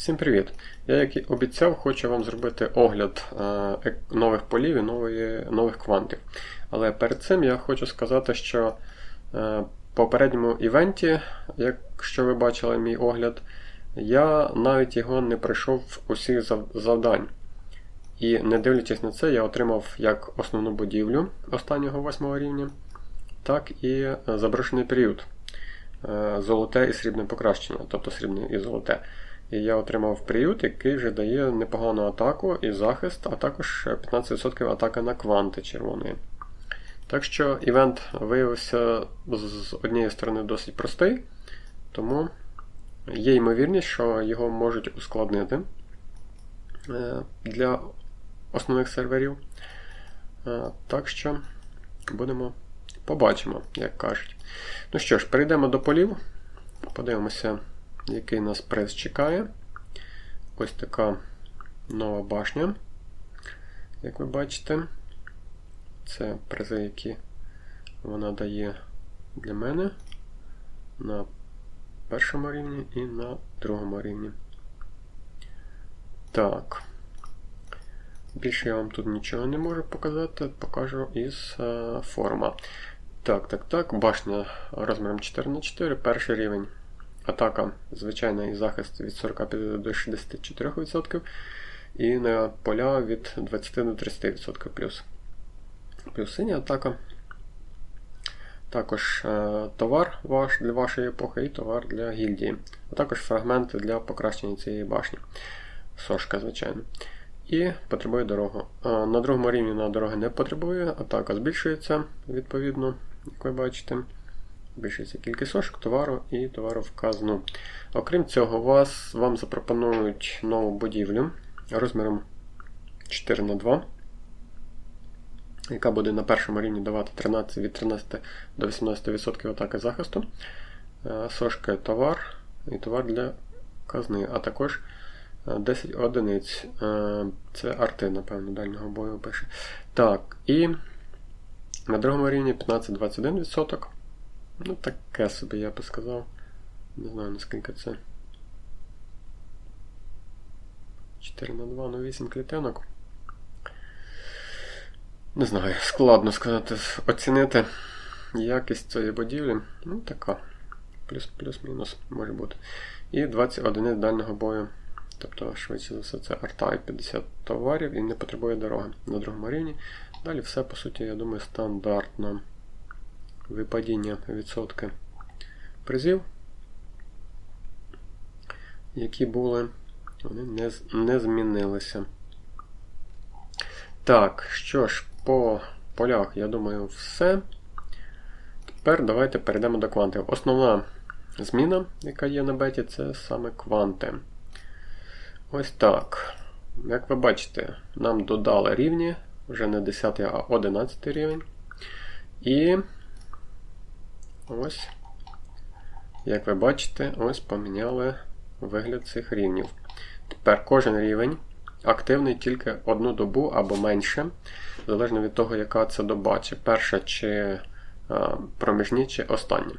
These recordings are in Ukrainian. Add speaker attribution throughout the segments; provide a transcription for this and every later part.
Speaker 1: Всім привіт! Я, як і обіцяв, хочу вам зробити огляд е, нових полів і нової, нових квантів. Але перед цим я хочу сказати, що е, в попередньому івенті, якщо ви бачили мій огляд, я навіть його не пройшов усіх зав- завдань. І не дивлячись на це, я отримав як основну будівлю останнього восьмого рівня, так і е, заброшений період. Золоте і срібне покращення, тобто срібне і золоте. І я отримав приют, який вже дає непогану атаку і захист, а також 15% атака на кванти червоної. Так що івент виявився з однієї сторони досить простий, тому є ймовірність, що його можуть ускладнити е, для основних серверів. Е, Так що будемо побачимо, як кажуть. Ну що ж, перейдемо до полів, подивимося який нас приз чекає. Ось така нова башня, як ви бачите. Це призи, які вона дає для мене на першому рівні і на другому рівні. Так. Більше я вам тут нічого не можу показати, покажу із е, форума. Так, так, так. Башня розміром 4х4, перший рівень. Атака звичайна і захист від 45 до 64%, і на поля від 20 до 30% плюс. Плюс синя атака. Також е, товар ваш для вашої епохи і товар для гільдії. А також фрагменти для покращення цієї башні. Сошка, звичайно. І потребує дорогу. Е, на другому рівні на дороги не потребує, атака збільшується відповідно, як ви бачите. Збільшується кількість сошок, товару і товару в казну. Окрім цього, вас, вам запропонують нову будівлю розміром 4 на 2 яка буде на першому рівні давати 13, від 13 до 18% атаки захисту. Е, Сошка товар і товар для казни, а також 10 одиниць. Е, Це арти, напевно, дальнього бою пише. Так, і на другому рівні 15-21%. Ну, таке собі я би сказав. Не знаю наскільки це. 4 на 2, ну 8 клітинок. Не знаю, складно сказати, оцінити якість цієї будівлі. Ну, така. Плюс-плюс-мінус може бути. І 20 одиниць дальнього бою. Тобто, швидше за все, це арта і 50 товарів і не потребує дороги на другому рівні. Далі все, по суті, я думаю, стандартно випадіння відсотки призів, які були, вони не, не змінилися. Так, що ж, по полях, я думаю, все. Тепер давайте перейдемо до квантів. Основна зміна, яка є на беті, це саме кванти. Ось так. Як ви бачите, нам додали рівні, вже не 10, а 11 рівень. І Ось, як ви бачите, ось поміняли вигляд цих рівнів. Тепер кожен рівень активний тільки одну добу або менше, залежно від того, яка це доба, чи перша, чи проміжні, чи остання.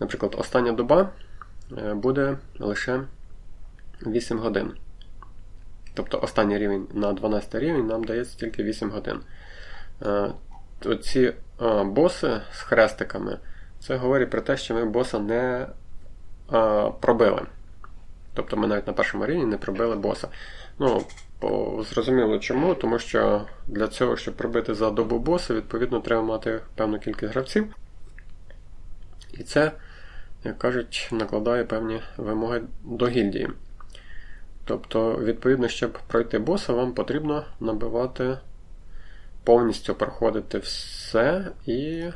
Speaker 1: Наприклад, остання доба буде лише 8 годин. Тобто останній рівень на 12 рівень нам дається тільки 8 годин. Оці а, боси з хрестиками, це говорить про те, що ми боса не а, пробили. Тобто ми навіть на першому рівні не пробили боса. Ну, по, зрозуміло чому, тому що для цього, щоб пробити за добу боса, відповідно, треба мати певну кількість гравців. І це, як кажуть, накладає певні вимоги до гільдії. Тобто, відповідно, щоб пройти боса, вам потрібно набивати повністю проходити все і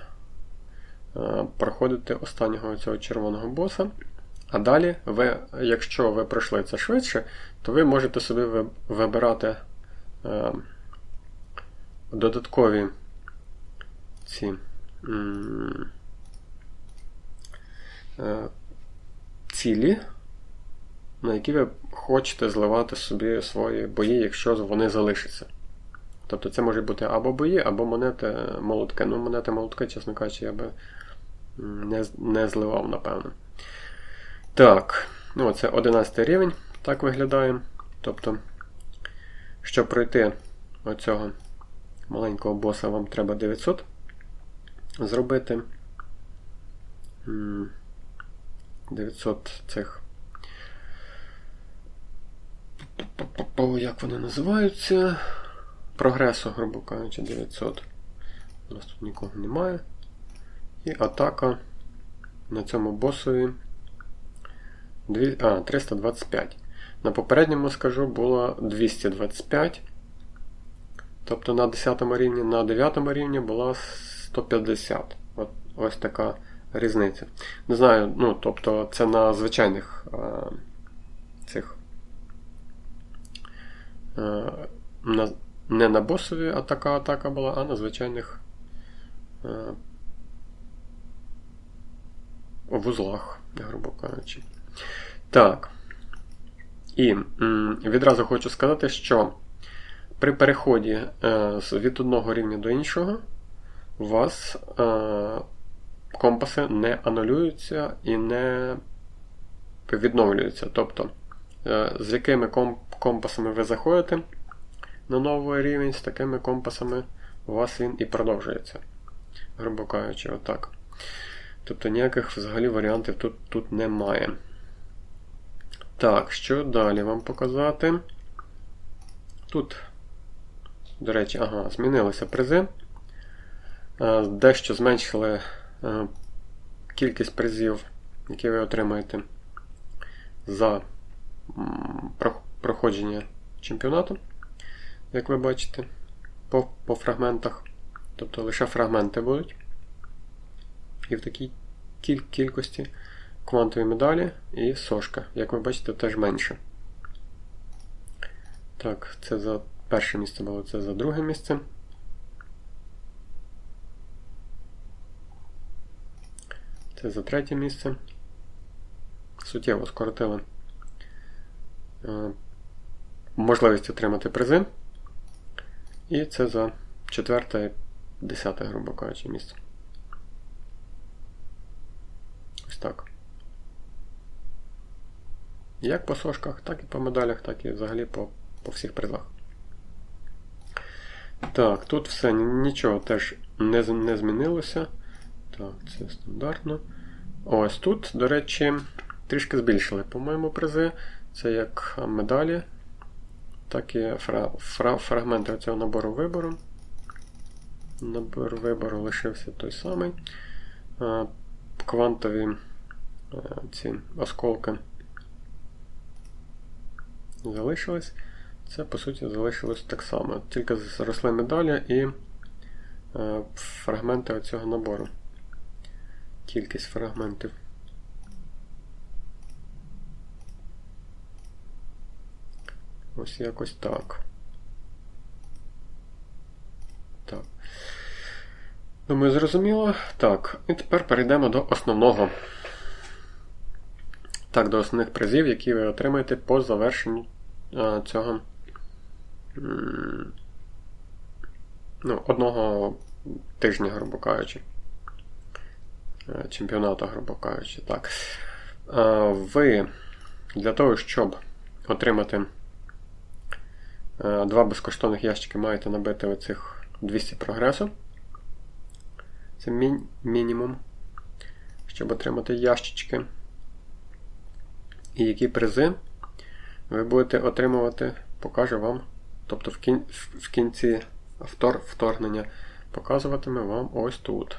Speaker 1: е, проходити останнього цього червоного боса. А далі, ви, якщо ви пройшли це швидше, то ви можете собі вибирати е, додаткові ці е, цілі, на які ви хочете зливати собі свої бої, якщо вони залишаться. Тобто це може бути або бої, або монети молотки. Ну, монети молотки, чесно кажучи, я би не не зливав, напевно. Так, ну це 11 рівень. так виглядає. Тобто, щоб пройти оцього маленького боса, вам треба 900 зробити. 900 цих. Як вони називаються? Прогресу, грубо кажучи, 900. У нас тут нікого немає. І атака на цьому босові а, 325. На попередньому скажу було 225. Тобто на 10 рівні, на 9 рівні була 150. От, Ось така різниця. Не знаю, ну, тобто це на звичайних а, цих. А, на, не на босові атака атака була, а на звичайних а, вузлах, грубо кажучи. Так. І м, відразу хочу сказати, що при переході е, від одного рівня до іншого у вас е, компаси не анулюються і не відновлюються. Тобто, е, з якими компасами ви заходите на новий рівень, з такими компасами у вас він і продовжується. Грубо кажучи, отак. Тобто ніяких взагалі варіантів тут, тут немає. Так, що далі вам показати? Тут, до речі, ага, змінилися призи. Е, дещо зменшили е, кількість призів, які ви отримаєте за проходження чемпіонату, як ви бачите, по, по фрагментах. Тобто лише фрагменти будуть. І в такій кількості квантові медалі і сошка. Як ви бачите, теж менше. Так, це за перше місце було, це за друге місце. Це за третє місце. Суттєво скоротили е, можливість отримати призи. І це за четверте, десяте, грубо кажучи, місце. Ось так. Як по сошках, так і по медалях, так і взагалі по, по всіх призах. Так, тут все нічого теж не не змінилося. Так, це стандартно. Ось тут, до речі, трішки збільшили, по-моєму, призи. Це як медалі, так фра, фрагменти цього набору вибору. Набор вибору лишився той самий. Квантові ці осколки залишились. Це, по суті, залишилось так само. Тільки зросли медалі і е, фрагменти цього набору. Кількість фрагментів. Ось якось так. Так. Думаю, зрозуміло. Так, і тепер перейдемо до основного. Так, до основних призів, які ви отримаєте по завершенню а, цього ну, одного тижня, грубо кажучи. Е, чемпіонату, грубо кажучи. Так. Ви для того, щоб отримати е, два безкоштовних ящики, маєте набити оцих 200 прогресу. Це мі мінімум, щоб отримати ящички. І які призи ви будете отримувати, покаже вам. Тобто в кін... в кінці втор... вторгнення показуватиме вам ось тут.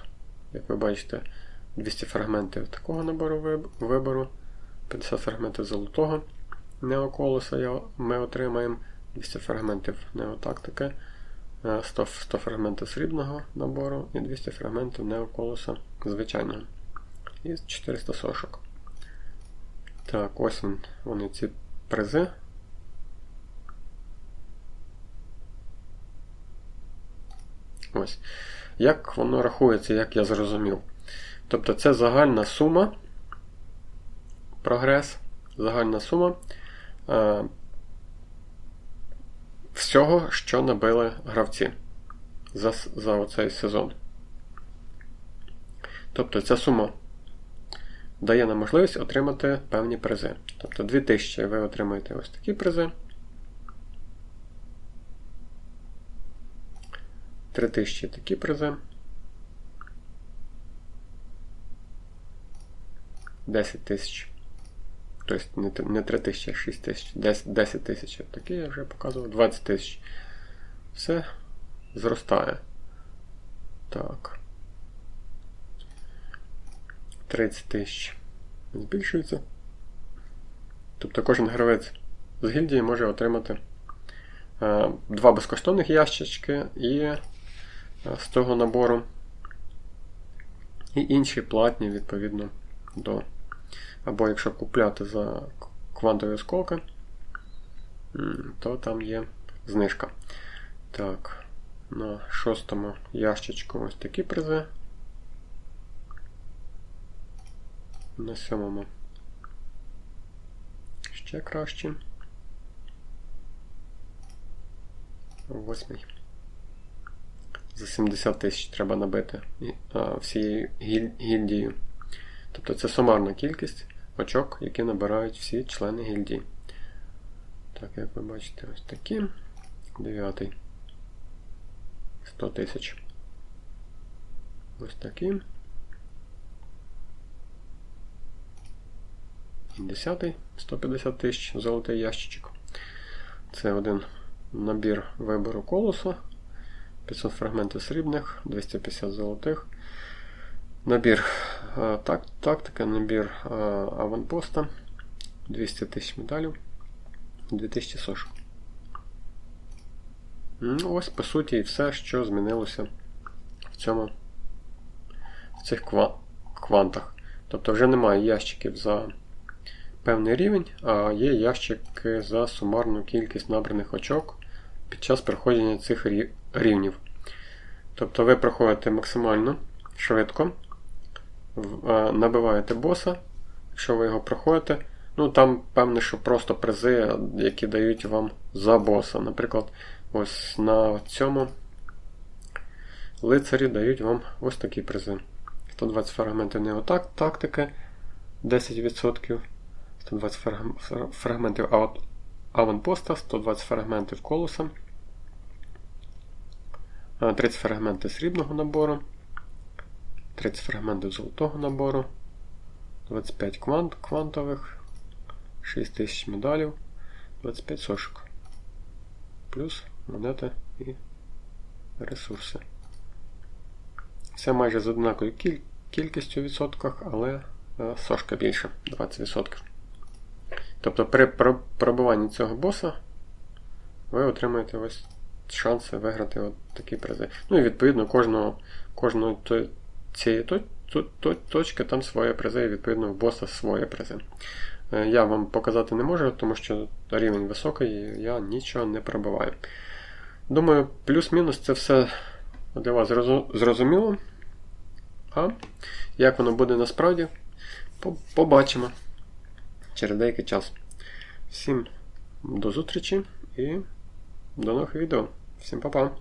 Speaker 1: Як ви бачите, 200 фрагментів такого набору вибору, 50 фрагментів золотого неоколоса ми отримаємо, 200 фрагментів неотактики, 100 100 фрагментів срібного набору і 200 фрагментів неоколоса звичайного. І 400 сошок. Так, ось вони ці призи. Ось. Як воно рахується, як я зрозумів. Тобто це загальна сума, прогрес, загальна сума е, всього, що набили гравці за за оцей сезон. Тобто ця сума дає нам можливість отримати певні призи. Тобто 2000 ви отримаєте ось такі призи. 3000 такі призи. 10 тисяч. Тобто не не 3 тисячі, а 6 тисяч. 10 10 тисяч. Такі я вже показував. 20 тисяч. Все зростає. Так. 30 тисяч. Збільшується. Тобто кожен гравець з гільдії може отримати е, два безкоштовних ящички і е, з того набору. І інші платні, відповідно, до. Або якщо купляти за квантові осколки, то там є знижка. Так, на шостому ящичку ось такі призи. На сьомому ще краще. Восьмий. За 70 тисяч треба набити а, всією гіль- гільдією. Тобто це сумарна кількість очок, які набирають всі члени гільдії. Так, як ви бачите, ось такі. Дев'ятий. 100 тисяч. Ось такі. Десятий 150 тисяч золотий ящичок. Це один набір вибору колосу. 500 фрагментів срібних, 250 золотих. Набір так, тактика, набір е, аванпоста, 200 тисяч медалів, 2000 сошок. Ну, ось, по суті, і все, що змінилося в цьому в цих ква- квантах. Тобто вже немає ящиків за певний рівень, а є ящики за сумарну кількість набраних очок під час проходження цих рівнів. Тобто ви проходите максимально швидко, е, набиваєте боса, якщо ви його проходите. Ну, там, певне, що просто призи, які дають вам за боса. Наприклад, ось на цьому лицарі дають вам ось такі призи. 120 фрагментів неотак, тактики 10%. 120 фрагментів аванпоста, 120 фрагментів колоса, е, 30 фрагментів срібного набору, 30 фрагментів золотого набору, 25 квант, квантових, 6000 медалів, 25 сошок. Плюс монети і ресурси. Все майже з однаковою кіль- кількістю в відсотках, але е, сошка більше 20%. Тобто при пробуванні цього боса ви отримаєте ось шанси виграти от такі призи. Ну і відповідно кожного, кожної то- цієї то- то- то- точки там своє призи, і відповідно у боса своє призи. Е, Я вам показати не можу, тому що рівень високий, і я нічого не пробиваю. Думаю, плюс-мінус це все для вас зрозуміло. А як воно буде насправді, побачимо через деякий час. Всім до зустрічі і до нових відео. Всім па-па!